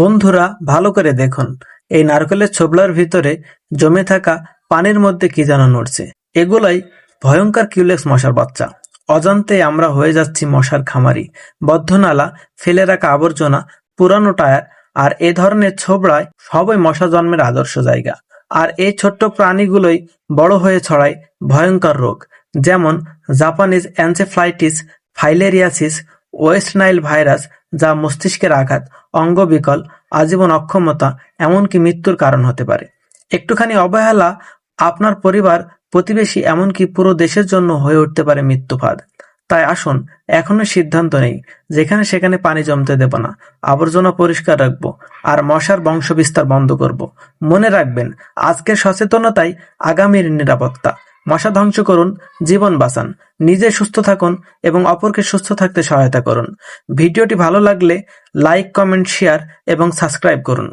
বন্ধুরা, ভালো করে দেখুন। এই নারকেলের ছোবলার ভিতরে জমে থাকা পানির মধ্যে কি যেন নড়ছে। এগুলাই ভয়ঙ্কর কিউলেক্স মশার বাচ্চা। অজান্তে আমরা হয়ে যাচ্ছি মশার খামারি। বদ্ধনালা, ফেলে রাখা আবর্জনা, পুরানো টায়ার আর এ ধরনের ছোবড়ায় সবই মশা জন্মের আদর্শ জায়গা। আর এই ছোট্ট প্রাণীগুলোই বড় হয়ে ছড়ায় ভয়ঙ্কর রোগ। যেমন Japanese encephalitis filariasis, West Nile virus যা মস্তিষ্কের আঘাত অঙ্গবিকল আজীবন অক্ষমতা, এমনকি মৃত্যুর কারণ হতে পারে। একটুখানি অবহেলা আপনার পরিবার, প্রতিবেশী, এমনকি পুরো দেশের জন্য হয়ে উঠতে পারে মৃত্যুফাদ। তাই আসুন, এখনও সিদ্ধান্ত নেই, যেখানে সেখানে পানি জমতে দেব না, আবর্জনা পরিষ্কার রাখব, আর মশার বংশবিস্তার বন্ধ করব। মনে রাখবেন, আজকের সচেতনতাই আগামীর নিরাপত্তা। মশা ধ্বংস করুন, জীবন বাঁচান। নিজে সুস্থ থাকুন এবং অপরকে সুস্থ থাকতে সহায়তা করুন। ভিডিওটি ভালো লাগলে লাইক, কমেন্ট, শেয়ার এবং সাবস্ক্রাইব করুন।